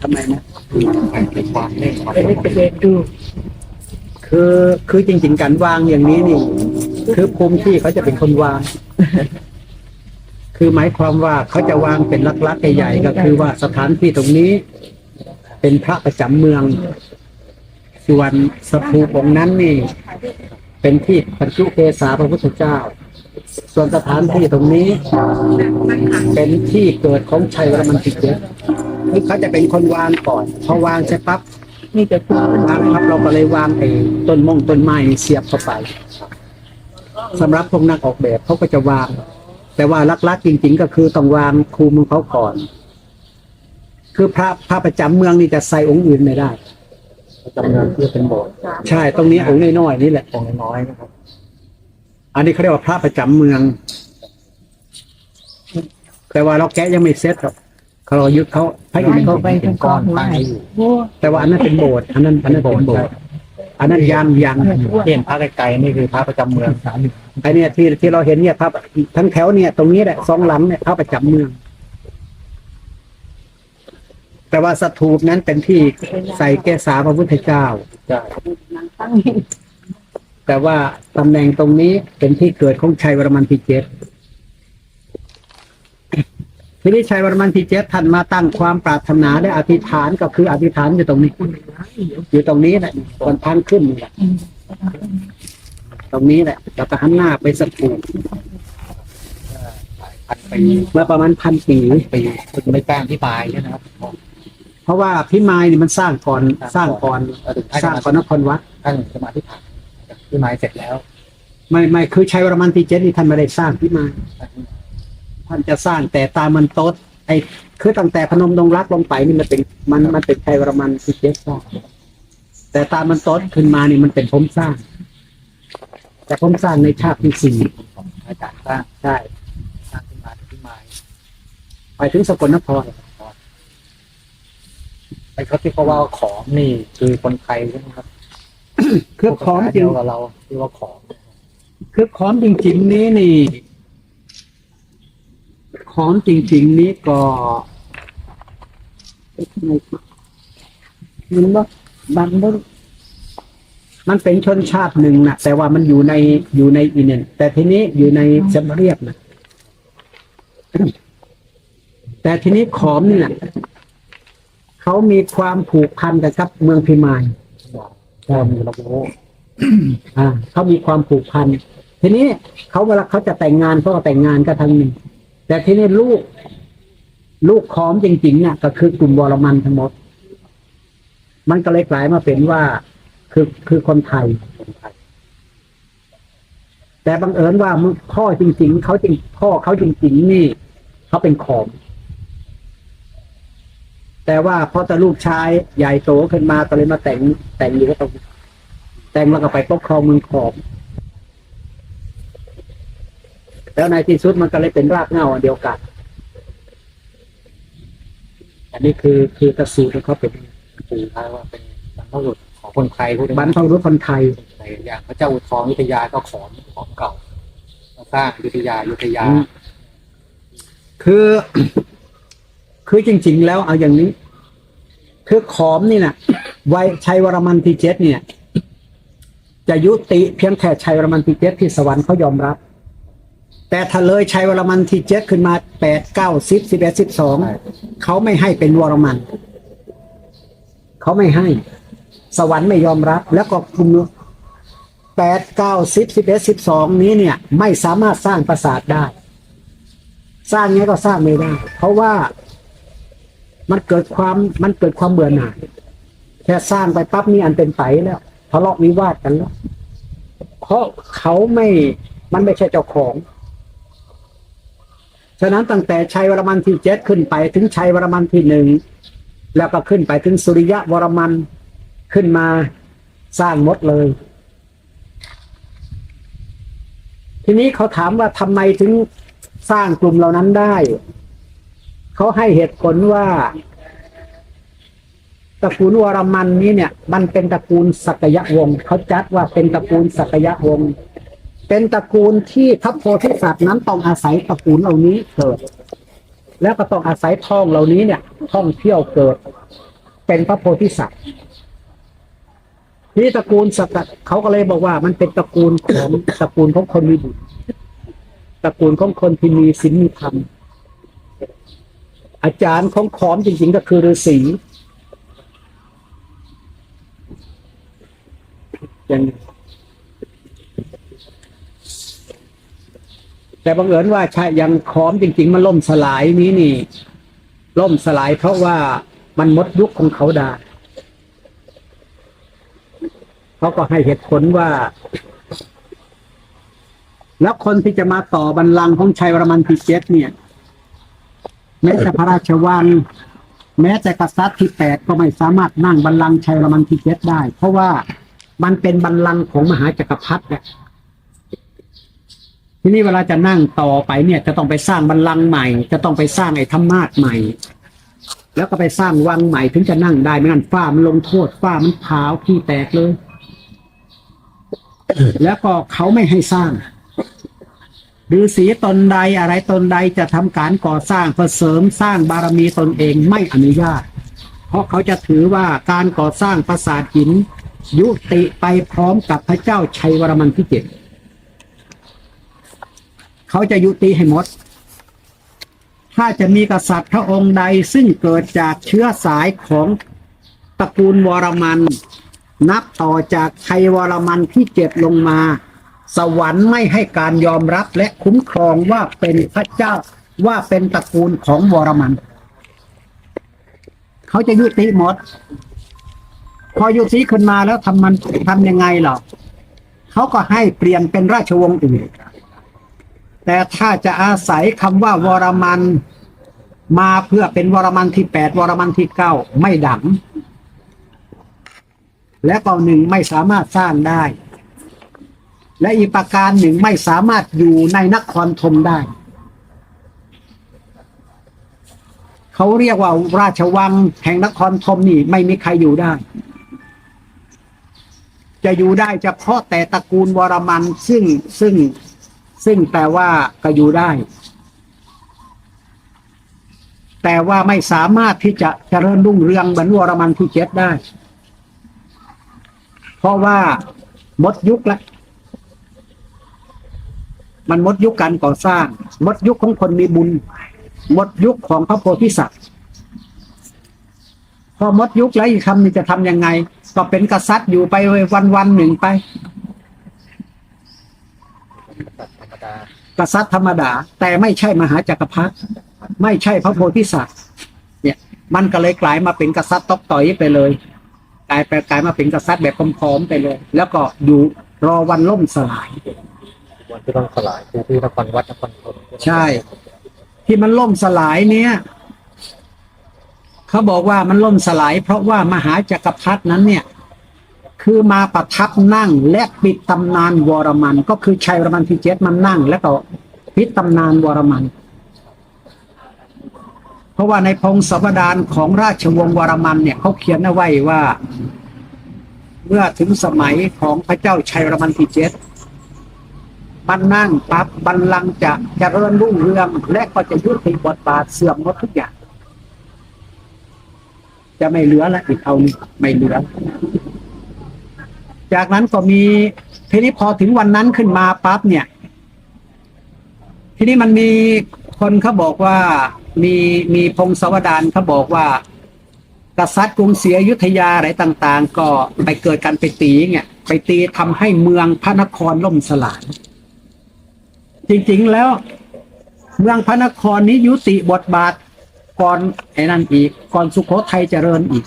ทำไมนะเป็นความเล่นความไปเล่นไปเล่นดูคือคือจริง ๆ การวางอย่างนี้นี่ คือภูมิที่เขาจะเป็นคนวาง คือหมายความว่าเขาจะวางเป็นลักๆใหญ่ๆก็คือว่าสถานที่ตรงนี้ เป็นพระประจำเมือง ส่วนสถูปองค์นั้นนี่ เป็นที่บรรจุเกศาพระพุทธเจ้า ส่วนสถานที่ตรงนี้ เป็นที่เกิดของชัยวรมันติเจ คือเขาจะเป็นคนวางก่อนพอวางเสร็จปั๊บนี่จะพูดวางครับเราก็เลยวางไอ้ต้นมงต้นไม้นี่เสียบเข้าไปสำหรับพวกนักออกแบบเขาก็จะวาง แต่ว่าลักๆจริง ๆ ก็คือต้องวางคูมของเขาก่อน คือพระพระประจำเมืองนี่จะใส่องค์อื่นไม่ได้จำเนินเพื่อเป็นโบสถ์ใช่ตรงนี้องค์น้อยๆนี่แหละองค์น้อยๆนะครับ อันนี้เขาเรียกว่าพระประจำเมือง แต่ว่าเราแกะยังไม่เสร็จหรอก เขาเรายึดเขาพระอินทร์เขาไปทั้งก้อนตั้งอยู่โอ้แต่ว่าอันนั้นเป็นโบสถ์อันนั้นอันนั้นเป็นโบสถ์อันนั้นยังยังเห็นพระไกลๆนี่คือพระประจำเมืองไอเนี่ยที่ที่เราเห็นเนี่ยพระทั้งแถวเนี่ยตรงนี้แหละสองหลังเนี่ยพระประจำเมือง แต่ว่าสถูปนั้นเป็นที่ใส่แก้สาพระพุทธเจ้าใช่ตั้งแต่ว่าตำแหน่งตรงนี้เป็นที่เกิดของชัยวรมันที่เจ็ด ทีนี้ชัยวรมันที่เจ็ดท่านมาตั้งความปรารถนาและอธิษฐานก็คืออธิษฐานอยู่ตรงนี้ อยู่ตรงนี้แหละบนทางขึ้นนี่แหละตรงนี้แหละเราก็หันหน้าไปสถูปพันปีเมื่อประมาณพันปีปีคุณไม่แป้งที่ปลายใช่ไหมครับ เพราะว่าพิมายนี่มันสร้างก่อนสร้างก่อนถึงท่านสร้างก่อนนครวัดท่านสมาธิฐานที่ไม้เสร็จแล้ว ไม่ไม่คือชัยวรมันที่เจ็ดนี่ท่านไม่ได้สร้างพิมาย ท่านจะสร้างแต่ตามันโต๊ดไอ้คือตั้งแต่พนมดงรักลงไปนี่มันเป็นมันมันเป็นชัยวรมันที่เจ็ดสร้างแต่ตามันโต๊ดขึ้นมานี่มันเป็นผมสร้าง แต่ผมสร้างในชาติที่สี่ของอาจารย์สร้างใช่สร้างขึ้นมาที่ม้ไปถึงสกลนครไอ้เขาที่เขาว่าของนี่คือคนไทยใช่ไหมครับคือของจริงกับเราที่ว่าของคือของจริงๆนี้นี่ ของจริง ๆ นี้ก็มันว่าบางบ่มันเป็นชนชาติหนึ่งนะแต่ว่ามันอยู่ในอยู่ในอินเนยแต่ทีนี้อยู่ในเซมเรียบนะแต่ทีนี้ขอมเนี่ยเขามีความผูกพันกับเมืองพิมายความเราโอ้อ่าเขามีความผูกพันทีนี้เขาเวลาเขาจะแต่งงานเขาก็แต่งงานก็ทั้งนึง แต่ที่นี้ลูก ลูกขอมจริงๆเนี่ยก็คือกลุ่มวรมันทั้งหมด มันก็เลยกลายมาเป็นว่า คือคือคนไทยคนไทยแต่บังเอิญว่ามึงพ่อจริง ๆเขาจริงพ่อเขาจริง ๆ นี่เขาเป็นขอม แต่ว่าพอแต่ลูกชายใหญ่โตขึ้นมาก็เลยมาแต่งแต่งอยู่ก็ตรงแต่งแล้วก็ไปปกครองเมืองขอม แล้วในที่สุดมันก็เลยเป็นรากเหง้าอันเดียวกัน อันนี้คือคือกระสูตรของเขาเป็นคือท้ายว่าเป็นบรรพบุรุษของคนไทยพูดบรรพบุรุษคนไทยคนไทยอย่างพระเจ้าอุทองอยุธยาก็ของของเก่ามาสร้างอยุธยาอยุธยาอืมคือ คือจริง ๆ แล้วเอาอย่างนี้ คือขอมนี่นะไวยชัยวรมันที่เจ็ดเนี่ย จะยุติเพียงแค่ชัยวรมันที่เจ็ดที่สวรรค์เขายอมรับ แต่ถ้าเลยชัยวรมันที่เจ็ดขึ้นมาแปดเก้าสิบสิบเอ็ดสิบสองเขาไม่ให้เป็นวรมัน เขาไม่ให้ สวรรค์ไม่ยอมรับ แล้วก็กลุ่มแปดเก้าสิบสิบเอ็ดสิบสองนี้เนี่ย ไม่สามารถสร้างปราสาทได้ สร้างเนี้ก็สร้างไม่ได้ เพราะว่ามันเกิดความมันเกิดความเบื่อหน่ายแค่สร้างไปปั๊บนี่อันเป็นไปแล้วทะเลาะวิวาทกันแล้วเพราะเขาไม่มันไม่ใช่เจ้าของ ฉะนั้นตั้งแต่ชัยวรมันที่เจ็ดขึ้นไปถึงชัยวรมันที่หนึ่งแล้วก็ขึ้นไปถึงสุริยะวรมันขึ้นมาสร้างมดเลย ทีนี้เขาถามว่าทำไมถึงสร้างกลุ่มเหล่านั้นได้ เขาให้เหตุผลว่าตระกูลวรมันนี้เนี่ย มันเป็นตระกูลสักยะวงศ์เขาจัดว่าเป็นตระกูลสักยะวงศ์ เป็นตระกูลที่พระโพธิสัตว์นั้นต้องอาศัยตระกูลเหล่านี้เกิด แล้วก็ต้องอาศัยท่องเหล่านี้เนี่ยท่องเที่ยวเกิด เป็นพระโพธิสัตว์นี่ตระกูลสกัดเขาก็เลยบอกว่า มันเป็นตระกูลของตระกูลของคนมีบุญตระกูลของคนที่มีศีลมีธรรมอาจารย์ของขอมจริงๆก็คือฤาษีอย่าง แต่บังเอิญว่าใช่ยังขอมจริง ๆ มันล่มสลายนี้นี่ ล่มสลายเพราะว่ามันมดยุคของเขาได้เขาก็ให้เหตุผลว่า แล้วคนที่จะมาต่อบัลลังก์ของชัยวรมันที่เจ็ดเนี่ย แม้แต่พระราชวังแม้แต่กษัตริย์ที่แปดก็ไม่สามารถนั่งบัลลังก์ชัยวรมันที่เจ็ดได้ เพราะว่ามันเป็นบัลลังก์ของมหาจักรพรรดิเนี่ย ทีนี้เวลาจะนั่งต่อไปเนี่ยจะต้องไปสร้างบัลลังก์ใหม่ จะต้องไปสร้างไอ้ธรรมาสน์ใหม่ แล้วก็ไปสร้างวังใหม่ถึงจะนั่งได้ไม่งั้นฝ้ามันลงโทษฝ้ามันพาวขี้แตกเลย แล้วก็เขาไม่ให้สร้างหรือสีตนใดอะไรตนใดจะทำการก่อสร้างเพื่อเสริมสร้างบารมีตนเองไม่อนุญาต เพราะเขาจะถือว่าการก่อสร้างปราสาทหิน ยุติไปพร้อมกับพระเจ้าชัยวรมันที่เจ็ด เขาจะยุติให้หมด ถ้าจะมีกษัตริย์พระองค์ใดซึ่งเกิดจากเชื้อสายของตระกูลวรมัน นับต่อจากชัยวรมันที่เจ็ดลงมา สวรรค์ไม่ให้การยอมรับและคุ้มครองว่าเป็นพระเจ้าว่าเป็นตระกูลของวรมัน เขาจะยุติหมด พอยุติขึ้นมาแล้วทำมันทำยังไงหรอเขาก็ให้เปลี่ยนเป็นราชวงศ์อื่น แต่ถ้าจะอาศัยคำว่าวรมันมาเพื่อเป็นวรมันที่แปดวรมันที่เก้าไม่ดังและก็หนึ่งไม่สามารถสร้างได้ และอีกประการหนึ่งไม่สามารถอยู่ในนครธมได้ เขาเรียกว่าราชวังแห่งนครธมนี่ไม่มีใครอยู่ได้ จะอยู่ได้เฉพาะแต่ตระกูลวรมันซึ่งซึ่ง ซึ่งแต่ว่าก็อยู่ได้ แต่ว่าไม่สามารถที่จะเจริญรุ่งเรืองเหมือรมันที่เจ็ดได้ เพราะว่าหมดยุคแล้วมันหมดยุคการก่อสร้างหมดยุคของคนมีบุญหมดยุคของพระโพธิสัตว์พอหมดยุคแล้วอีกคำนี้จะทำยังไง ก็เป็นกษัตริย์อยู่ไปวันวันๆหนึ่งไป กษัตริย์ธรรมดา แต่ไม่ใช่มหาจักรพรรดิไม่ใช่พระโพธิสัตว์ เนี่ย มันก็เลยกลายมาเป็นกษัตริย์ตอกต่อยไปเลย กลายไปกลายมาเป็นกษัตริย์แบบพร้อมๆไปเลย แล้วก็อยู่รอวันล่มสลาย วันที่ต้องสลายคือที่นครวัดนครธมใช่ ที่มันล่มสลายเนี่ยเขาบอกว่ามันล่มสลาย เพราะว่ามหาจักรพรรดินั้นเนี่ย คือมาประทับนั่งและปิดตำนานวรมัน ก็คือชัยวรมันที่เจ็ดมันนั่ง แล้วก็ปิดตำนานวรมัน เพราะว่าในพงศาวดารของราชวงศ์วรมันเนี่ยเขาเขียนเอาไว้ว่า เมื่อถึงสมัยของพระเจ้าชัยวรมันที่เจ็ดมันนั่งปั๊บบัลลังก์จะเริญรุ่งเรืองและก็จะยุติบทบาทเสื่อมหมดทุกอย่าง จะไม่เหลือละอีกเอานี้ไม่เหลือ จากนั้นก็มีทีนี้พอถึงวันนั้นขึ้นมาปั๊บเนี่ย ทีนี้มันมีคนเขาบอกว่ามีมีพงศวดารเขาบอกว่า กษัตริย์กรุงศรีอยุธยาอะไรต่าง ๆ ก็ไปเกิดการไปตีเนี่ยไปตีทำให้เมืองพระนครล่มสลายจริงๆแล้ว เมืองพระนครนี้ยุติบทบาทก่อนไอ้นั่นอีก ก่อนสุโขทัยเจริญอีก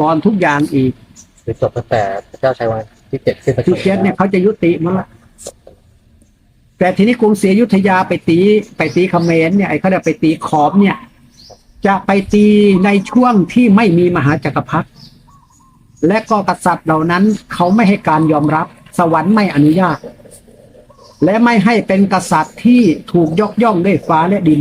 ก่อนทุกอย่างอีก คือจบตั้งแต่พระเจ้าชัยวันที่เจ็ดขึ้นไปที่เจ็ดเนี่ยเขาจะยุติหมาละแต่ทีนี้กรุงศรีอยุธยาไปตีไปตีเขมรเนี่ยไอ้เขาเรียกไปตีขอมเนี่ย จะไปตีในช่วงที่ไม่มีมหาจักรพรรดิและก็กษัตริย์เหล่านั้นเขาไม่ให้การยอมรับ สวรรค์ไม่อนุญาต และไม่ให้เป็นกษัตริย์ที่ถูกยกย่องด้วยฟ้าและดิน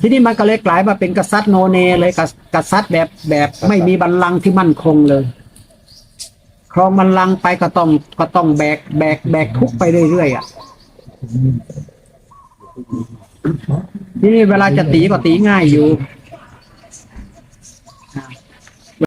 ทีนี้มันก็เลยกลายมาเป็นกษัตริย์โนเนเลยกษกษัตริย์แบบแบบไม่มีบัลลังก์ที่มั่นคงเลย ครองบัลลังก์ไปก็ต้องก็ต้องแบกแบกแบกทุกข์ไปเรื่อยๆอะทีนี้เวลาจะตีก็ตีง่ายอยู่